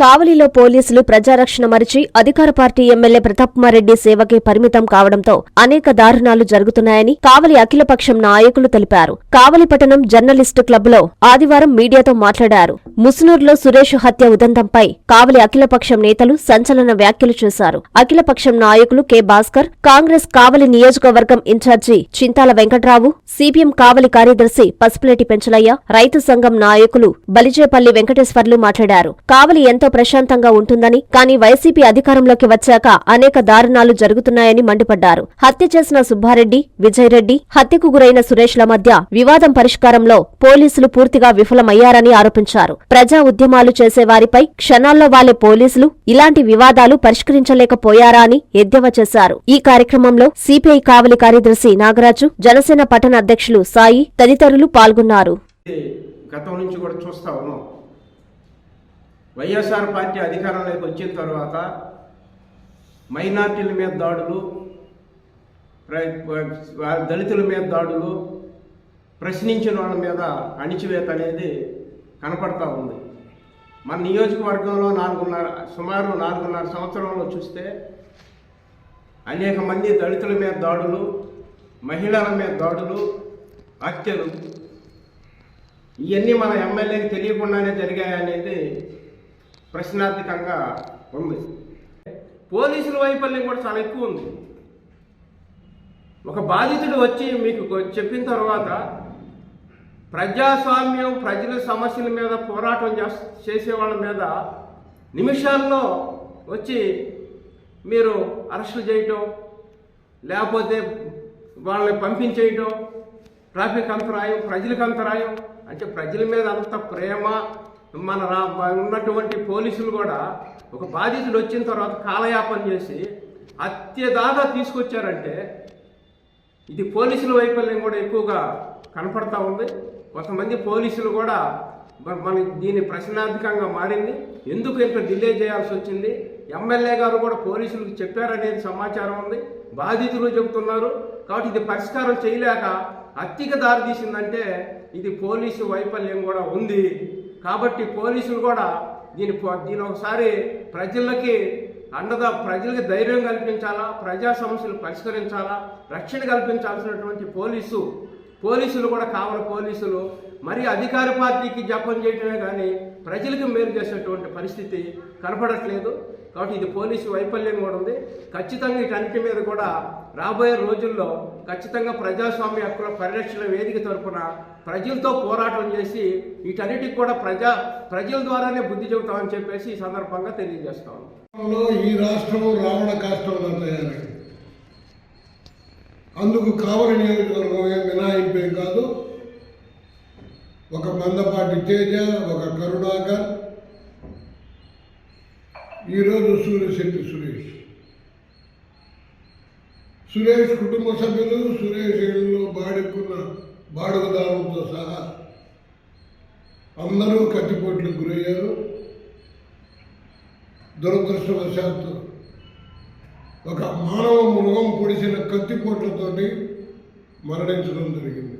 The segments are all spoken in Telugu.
కావలిలో పోలీసులు ప్రజారక్షణ మరిచి అధికార పార్టీ ఎమ్మెల్యే ప్రతాప్కుమారెడ్డి సేవకే పరిమితం కావడంతో అనేక దారుణాలు జరుగుతున్నాయని కావలి అఖిలపక్షం నాయకులు తెలిపారు. కావలి పట్టణం జర్నలిస్టు క్లబ్లో ఆదివారం మీడియాతో మాట్లాడారు. ముసునూరులో సురేష్ హత్య ఉదంతంపై కావలి అఖిలపక్షం నేతలు సంచలన వ్యాఖ్యలు చేశారు. అఖిలపక్షం నాయకులు కె. భాస్కర్ కాంగ్రెస్ కావలి నియోజకవర్గం in charge Chintala Venkatrao CPM Kavali కార్యదర్శి పసుపులేటి పెంచలయ్య రైతు సంఘం నాయకులు బలిజేపల్లి వెంకటేశ్వర్లు మాట్లాడారు. కావలి ఎంతో ప్రశాంతంగా ఉంటుందని కానీ వైసీపీ అధికారంలోకి వచ్చాక అనేక దారుణాలు జరుగుతున్నాయని మండిపడ్డారు. హత్య చేసిన సుబ్బారెడ్డి విజయరెడ్డి హత్యకు గురైన సురేష్ల మధ్య వివాదం పరిష్కారంలో పోలీసులు పూర్తిగా విఫలమయ్యారని ఆరోపించారు. ప్రజా ఉద్యమాలు చేసేవారిపై క్షణాల్లో వాలే పోలీసులు ఇలాంటి వివాదాలు పరిష్కరించలేకపోయారా అని ఎద్దేవా చేశారు. ఈ కార్యక్రమంలో సిపిఐ కావలి కార్యదర్శి నాగరాజు జనసేన పట్టణ అధ్యక్షులు సాయి తదితరులు పాల్గొన్నారు. గతం నుంచి కూడా చూస్తూ ఉన్నాం. వైఎస్ఆర్ పార్టీ అధికారంలోకి వచ్చిన తర్వాత మైనార్టీల మీద దాడులు దళితుల మీద దాడులు ప్రశ్నించిన వాళ్ళ మీద అణిచివేత అనేది కనపడతా ఉంది. మన నియోజకవర్గంలో నాలుగున్నర సుమారు నాలుగున్నర సంవత్సరంలో చూస్తే అనేక మంది దళితుల మీద దాడులు మహిళల మీద దాడులు హత్యలు ఇవన్నీ మన ఎమ్మెల్యేకి తెలియకుండానే జరిగాయనేది ప్రశ్నార్థకంగా ఉంది. పోలీసుల వైఫల్యం కూడా చాలా ఎక్కువ ఉంది. ఒక బాధితుడు వచ్చి మీకు చెప్పిన తర్వాత ప్రజాస్వామ్యం ప్రజల సమస్యల మీద పోరాటం చేసే వాళ్ళ మీద నిమిషాల్లో వచ్చి మీరు అరెస్టులు చేయటం లేకపోతే వాళ్ళని పంపించేయటం ట్రాఫిక్ అంతరాయం ప్రజలకు అంతరాయం అంటే ప్రజల మీద అంత ప్రేమ మన రా ఉన్నటువంటి పోలీసులు కూడా ఒక బాధితుడు వచ్చిన తర్వాత కాలయాపన చేసి అత్యదాగా తీసుకొచ్చారంటే ఇది పోలీసుల వైఫల్యం కూడా ఎక్కువగా కనపడతా ఉంది. కొంతమంది పోలీసులు కూడా మనకి మన దీని ప్రశ్నార్థకంగా మారింది. ఎందుకు ఇంత డిలే చేయాల్సి వచ్చింది? ఎమ్మెల్యే గారు కూడా పోలీసులకు చెప్పారనేది సమాచారం ఉంది. బాధితులు చెబుతున్నారు. కాబట్టి ఇది పరిష్కారం చేయలేక హత్యకి దారి తీసిందంటే ఇది పోలీసు వైఫల్యం కూడా ఉంది. కాబట్టి పోలీసులు కూడా దీని దీని ఒకసారి ప్రజలకి అండదా ప్రజలకు ధైర్యం కల్పించాలా? ప్రజా సమస్యలు పరిష్కరించాలా? రక్షణ కల్పించాల్సినటువంటి పోలీసు పోలీసులు కూడా కావాలి పోలీసులు మరి అధికార పార్టీకి జపం చేయటమే కానీ ప్రజలకు మేలు చేసేటువంటి పరిస్థితి కనపడట్లేదు. కాబట్టి ఇది పోలీసు వైఫల్యం కూడా ఉంది. ఖచ్చితంగా వీటన్నిటి మీద కూడా రాబోయే రోజుల్లో ఖచ్చితంగా ప్రజాస్వామ్య హక్కుల పరిరక్షణ వేదిక తరపున ప్రజలతో పోరాటం చేసి వీటన్నిటికి కూడా ప్రజా ప్రజల ద్వారానే బుద్ధి చెబుతామని చెప్పేసి ఈ సందర్భంగా తెలియజేస్తాం ఈ రాష్ట్రం రావణ కాష్టంగా తయారైంది. అందుకు కావలి నియోజకవర్గం ఏం మినహాయింపేం కాదు. ఒక మందపాటి తేజ ఒక కరుణాకర్ ఈరోజు సూర్యశెట్టి సురేష్. సురేష్ కుటుంబ సభ్యులు సురేష్ ఇళ్ళలో బాడుకున్న బాడుగదారులతో సహా అందరూ కత్తిపోట్లకు గురయ్యారు. దురదృష్టవశాత్తు ఒక మానవ మృగం పొడిచిన కత్తిపోట్లతోటి మరణించడం జరిగింది.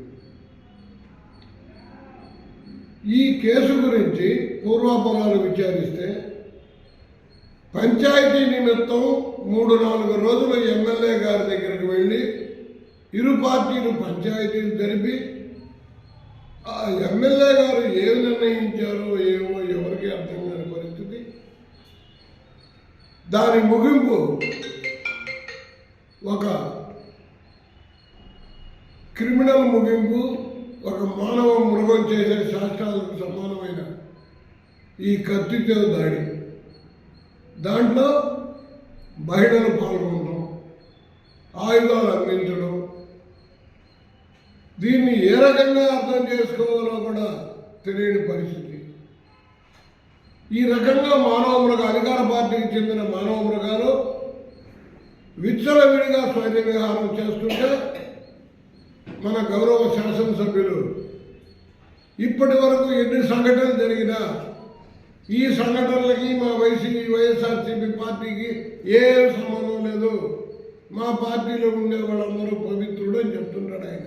ఈ కేసు గురించి పూర్వాపరాలు విచారిస్తే పంచాయతీ నిమిత్తం మూడు నాలుగు రోజులు ఎమ్మెల్యే గారి దగ్గరికి వెళ్ళి ఇరు పార్టీలు పంచాయతీలు జరిపి ఆ ఎమ్మెల్యే గారు ఏం నిర్ణయించారో ఏమో ఎవరికి అర్థం కాని పరిస్థితి. దాని ముగింపు ఒక క్రిమినల్ ముగింపు ఒక మానవ మృగం చేసే శాస్త్రాలకు సమానమైన ఈ కత్తితో దాడి. దాంట్లో మహిళలు పాల్గొనడం ఆయుధాలు అందించడం. దీన్ని ఏ రకంగా అర్థం చేసుకోవాలో కూడా తెలియని పరిస్థితి. ఈ రకంగా మానవ మృగ అధికార పార్టీకి చెందిన మానవ మృగాలు విచ్చలవిడిగా స్వైర్య విహారం చేస్తుంటే మన గౌరవ శాసనసభ్యులు ఇప్పటి వరకు ఎన్ని సంఘటనలు జరిగినా ఈ సంఘటనలకి మా వైసీపీ వైఎస్ఆర్సీపీ పార్టీకి ఏ సంబంధం లేదు. మా పార్టీలో ఉండే వాళ్ళందరూ పవిత్రుడు అని చెప్తున్నాడు ఆయన.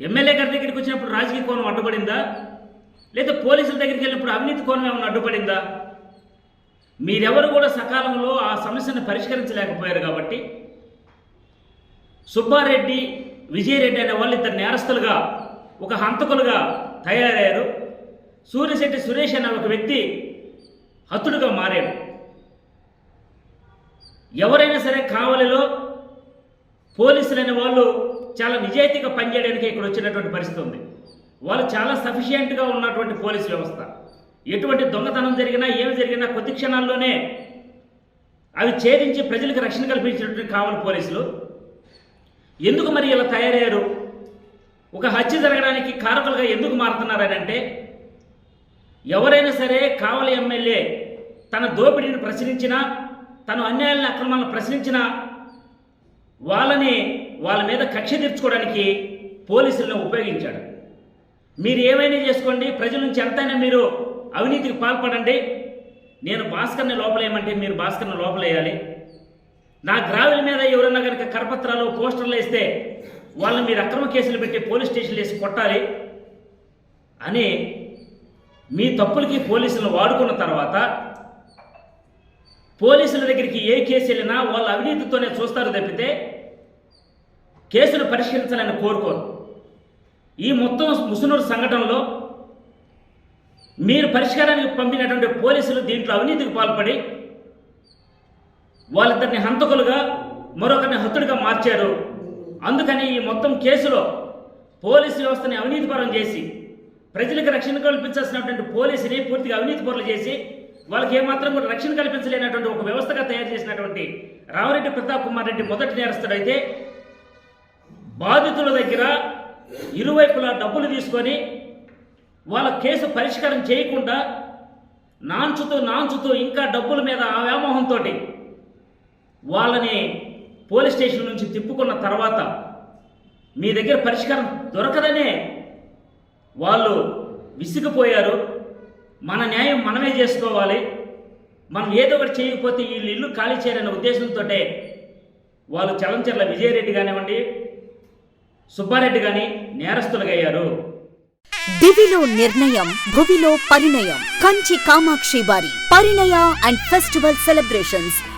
ఎమ్మెల్యే గారి దగ్గరికి వచ్చినప్పుడు రాజకీయ కోణం అడ్డుపడిందా? లేదా పోలీసుల దగ్గరికి వెళ్ళినప్పుడు అవినీతి కోణం ఏమైనా అడ్డుపడిందా? మీరెవరు కూడా సకాలంలో ఆ సమస్యను పరిష్కరించలేకపోయారు కాబట్టి సుబ్బారెడ్డి విజయరెడ్డి అనే వాళ్ళు ఇద్దరు నేరస్తులుగా ఒక హంతకులుగా తయారయ్యారు. సూర్యశెట్టి సురేష్ అనే ఒక వ్యక్తి హతుడుగా మారాడు. ఎవరైనా సరే కావలిలో పోలీసులు అనే వాళ్ళు చాలా నిజాయితీగా పనిచేయడానికి ఇక్కడ వచ్చినటువంటి పరిస్థితి ఉంది. వాళ్ళు చాలా సఫిషియెంట్గా ఉన్నటువంటి పోలీస్ వ్యవస్థ. ఎటువంటి దొంగతనం జరిగినా ఏమి జరిగినా కొద్ది క్షణాల్లోనే అవి ఛేదించి ప్రజలకు రక్షణ కల్పించినటువంటి కావాలి పోలీసులు. ఎందుకు మరి ఇలా తయారయ్యారు? ఒక హత్య జరగడానికి కారకులుగా ఎందుకు మారుతున్నారని అంటే ఎవరైనా సరే కావలి ఎమ్మెల్యే తన దోపిడీని ప్రశ్నించినా తను అన్యాయాలను అక్రమాలను ప్రశ్నించినా వాళ్ళని వాళ్ళ మీద కక్ష తీర్చుకోవడానికి పోలీసులను ఉపయోగించాడు. మీరు ఏమైనా చేసుకోండి ప్రజల నుంచి ఎంతైనా మీరు అవినీతికి పాల్పడండి. నేను భాస్కర్ని లోపలేయమంటే మీరు భాస్కర్ని లోపలేయాలి నా గ్రావెల మీద ఎవరైనా కనుక కరపత్రాలు పోస్టర్లు వేస్తే వాళ్ళని మీరు అక్రమ కేసులు పెట్టి పోలీస్ స్టేషన్లు వేసి కొట్టాలి అని మీ తప్పులకి పోలీసులను వాడుకున్న తర్వాత పోలీసుల దగ్గరికి ఏ కేసు వెళ్ళినా వాళ్ళ అవినీతితోనే చూస్తారు తప్పితే కేసును పరిష్కరించాలని కోరుకోరు. ఈ మొత్తం ముసునూరు సంఘటనలో మీరు పరిష్కారానికి పంపినటువంటి పోలీసులు దీంట్లో అవినీతికి పాల్పడి వాళ్ళిద్దరిని హంతకులుగా మరొకరిని హతుడిగా మార్చారు. అందుకని ఈ మొత్తం కేసులో పోలీసు వ్యవస్థని అవినీతిపరం చేసి ప్రజలకు రక్షణ కల్పించాల్సినటువంటి పోలీసుని పూర్తిగా అవినీతి పరులు చేసి వాళ్ళకి ఏమాత్రం కూడా రక్షణ కల్పించలేనటువంటి ఒక వ్యవస్థగా తయారు చేసినటువంటి రామరెడ్డి ప్రతాప్ కుమార్ రెడ్డి మొదటి నేరస్తుడైతే బాధితుల దగ్గర ఇరువైపులా డబ్బులు తీసుకొని వాళ్ళ కేసు పరిష్కారం చేయకుండా నాంచుతూ నాంచుతూ ఇంకా డబ్బుల మీద ఆ వ్యామోహంతో వాళ్ళని పోలీస్ స్టేషన్ నుంచి తిప్పుకున్న తర్వాత మీ దగ్గర పరిష్కారం దొరకదనే వాళ్ళు విసిగిపోయారు. మన న్యాయం మనమే చేసుకోవాలి. మనం ఏదో ఒకటి చేయకపోతే వీళ్ళు ఇల్లు ఖాళీ చేయాలనే ఉద్దేశంతో వాళ్ళు చలంచర్ల విజయరెడ్డి కానివ్వండి సుబ్బారెడ్డి కానీ నేరస్తులుగా అయ్యారు దివిలో నిర్ణయం భువిలో పరిణయం. కంచి కామాక్షి వారి పరిణయ అండ్ ఫెస్టివల్ సెలబ్రేషన్స్.